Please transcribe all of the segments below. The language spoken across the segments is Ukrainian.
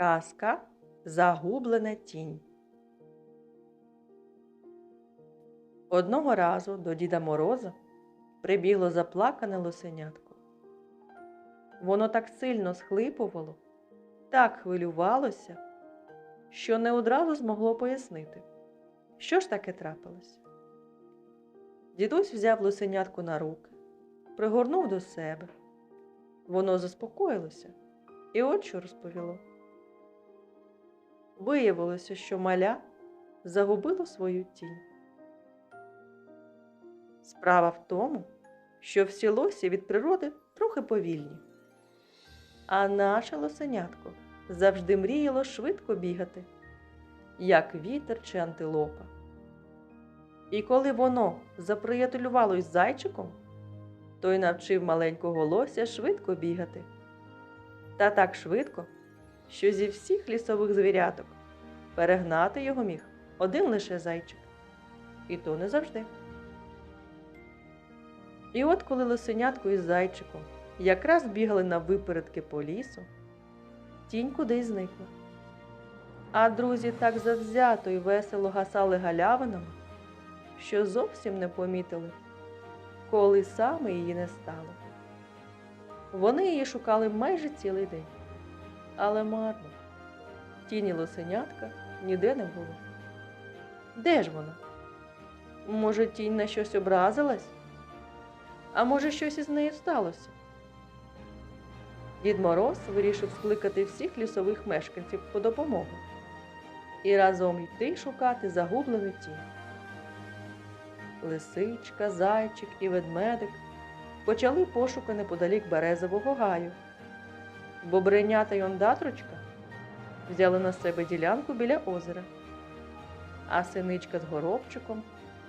Казка Загублена тінь. Одного разу до Діда Мороза прибігло заплакане лосенятко. Воно так сильно схлипувало, так хвилювалося, що не одразу змогло пояснити, що ж таке трапилось. Дідусь взяв лосенятку на руки, пригорнув до себе. Воно заспокоїлося і от розповіло. Виявилося, що маля загубило свою тінь. Справа в тому, що всі лосі від природи трохи повільні, а наше лосенятко завжди мріяло швидко бігати, як вітер чи антилопа. І коли воно заприятелювало з зайчиком, той навчив маленького лося швидко бігати. Та так швидко, що зі всіх лісових звіряток перегнати його міг один лише зайчик. І то не завжди. І от коли лисенятко із зайчиком якраз бігали на випередки по лісу, тінь кудись зникла. А друзі так завзято і весело гасали галявинами, що зовсім не помітили, коли саме її не стало. Вони її шукали майже цілий день, але марно. Тіні лосенятка ніде не було. Де ж вона? Може, тінь на щось образилась? А може, щось із нею сталося? Дід Мороз вирішив скликати всіх лісових мешканців по допомогу і разом йти шукати загублену тінь. Лисичка, зайчик і ведмедик почали пошуки неподалік березового гаю. Бобринята й ондатрочка взяли на себе ділянку біля озера, а синичка з горобчиком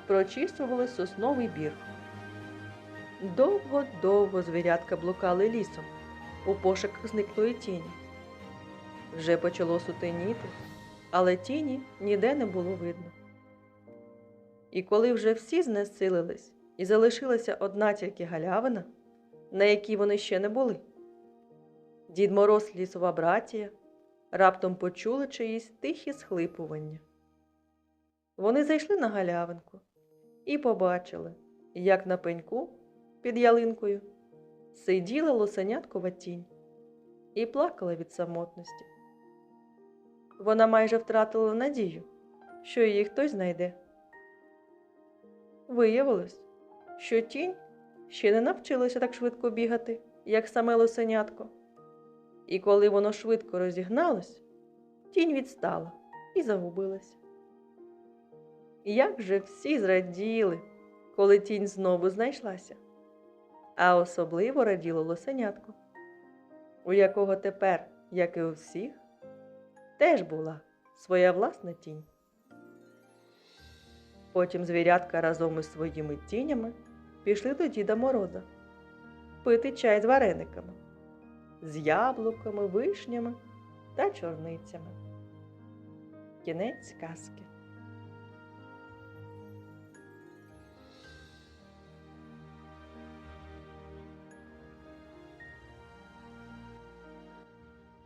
прочісували сосновий бір. Довго-довго звірятка блукали лісом у пошуках зниклої тіні. Вже почало сутеніти, але тіні ніде не було видно. І коли вже всі знесилились і залишилася одна тільки галявина, на якій вони ще не були, дід Мороз лісова братія раптом почули чиїсь тихі схлипування. Вони зайшли на галявинку і побачили, як на пеньку під ялинкою сиділа лосеняткова тінь і плакала від самотності. Вона майже втратила надію, що її хтось знайде. Виявилось, що тінь ще не навчилася так швидко бігати, як саме лосенятко. І коли воно швидко розігналось, тінь відстала і загубилася. Як же всі зраділи, коли тінь знову знайшлася, а особливо раділо лосенятко, у якого тепер, як і у всіх, теж була своя власна тінь. Потім звірятка разом із своїми тінями пішли до Діда Мороза пити чай з варениками, з яблуками, вишнями та чорницями. Кінець казки.